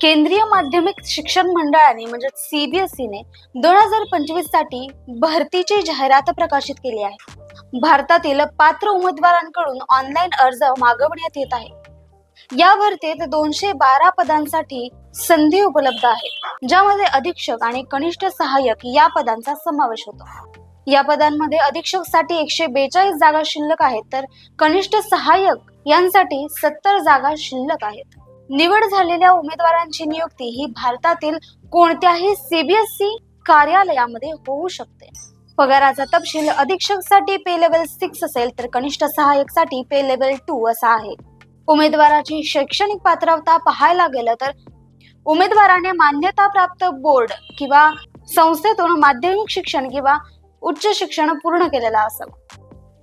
केंद्रीय माध्यमिक शिक्षण मंडळाने म्हणजे सीबीएसईने दोन हजार पंचवीससाठी भरतीची जाहिरात प्रकाशित केली आहे. भारतातील पात्र उमेदवारांकडून ऑनलाईन अर्ज मागवण्यात येत आहे. या भरतीत दोनशे बारा पदांसाठी संधी उपलब्ध आहेत ज्यामध्ये अधीक्षक आणि कनिष्ठ सहाय्यक या पदांचा समावेश होतो. या पदांमध्ये अधीक्षकसाठी एकशे बेचाळीस जागा शिल्लक आहेत तर कनिष्ठ सहाय्यक यांसाठी सत्तर जागा शिल्लक आहेत. निवड झालेल्या उमेदवारांची नियुक्ती ही भारतातील कोणत्याही सीबीएसई कार्यालयामध्ये होऊ शकते. पगाराचा तपशील अधीक्षकसाठी पे लेवल सिक्स असेल तर कनिष्ठ सहाय्यकसाठी पे लेवल टू असा आहे. उमेदवाराची शैक्षणिक पात्रता पाहायला गेलं तर उमेदवाराने मान्यता प्राप्त बोर्ड किंवा संस्थेतून माध्यमिक शिक्षण किंवा उच्च शिक्षण पूर्ण केलेलं असावं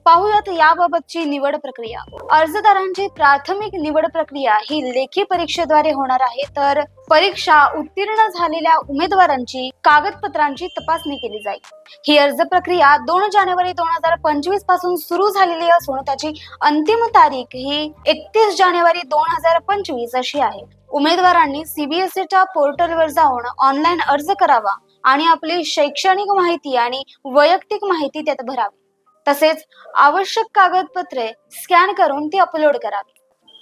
पाहूयात याबाबतची निवड प्रक्रिया. अर्जदारांची प्राथमिक निवड प्रक्रिया ही लेखी परीक्षेद्वारे होणार आहे. तर परीक्षा उत्तीर्ण झालेल्या उमेदवारांची कागदपत्रांची तपासणी केली जाईल. ही अर्ज प्रक्रिया दोन जानेवारी दोन हजार पंचवीसपासून सुरू झालेली असून त्याची अंतिम तारीख ही एकतीस जानेवारी दोन हजार पंचवीस अशी आहे. उमेदवारांनी सीबीएसईच्या पोर्टलवर जाऊन ऑनलाईन अर्ज करावा आणि आपली शैक्षणिक माहिती आणि वैयक्तिक माहिती त्यात भरावी. तसेच आवश्यक कागदपत्रे स्कॅन करून ती अपलोड करावी.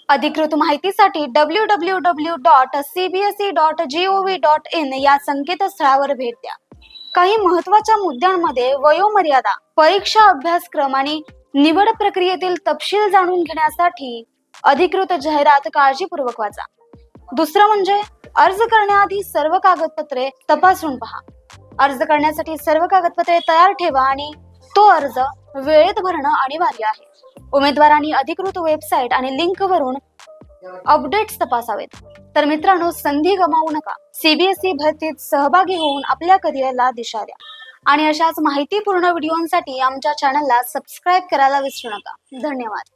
अधिकृत माहितीसाठी W W W dot CBSE dot G O V dot in या संकेतस्थळावर भेट द्या. काही महत्त्वाच्या मुद्द्यांमध्ये वयोमर्यादा परीक्षा अभ्यासक्रम आणि निवड प्रक्रियेतील तपशील जाणून घेण्यासाठी अधिकृत जाहिरात काळजीपूर्वक वाचा. दुसरं म्हणजे अर्ज करण्याआधी सर्व कागदपत्रे तपासून पहा. अर्ज करण्यासाठी सर्व कागदपत्रे तयार ठेवा आणि तो अर्ज वेळेत भरणं अनिवार्य आहे. उमेदवारांनी अधिकृत वेबसाईट आणि लिंक वरून अपडेट्स तपासावेत. तर मित्रांनो संधी गमावू नका. सीबीएसई भरतीत सहभागी होऊन आपल्या करिअरला दिशा द्या. आणि अशाच माहितीपूर्ण व्हिडिओंसाठी आमच्या चॅनलला सबस्क्राईब करायला विसरू नका. धन्यवाद.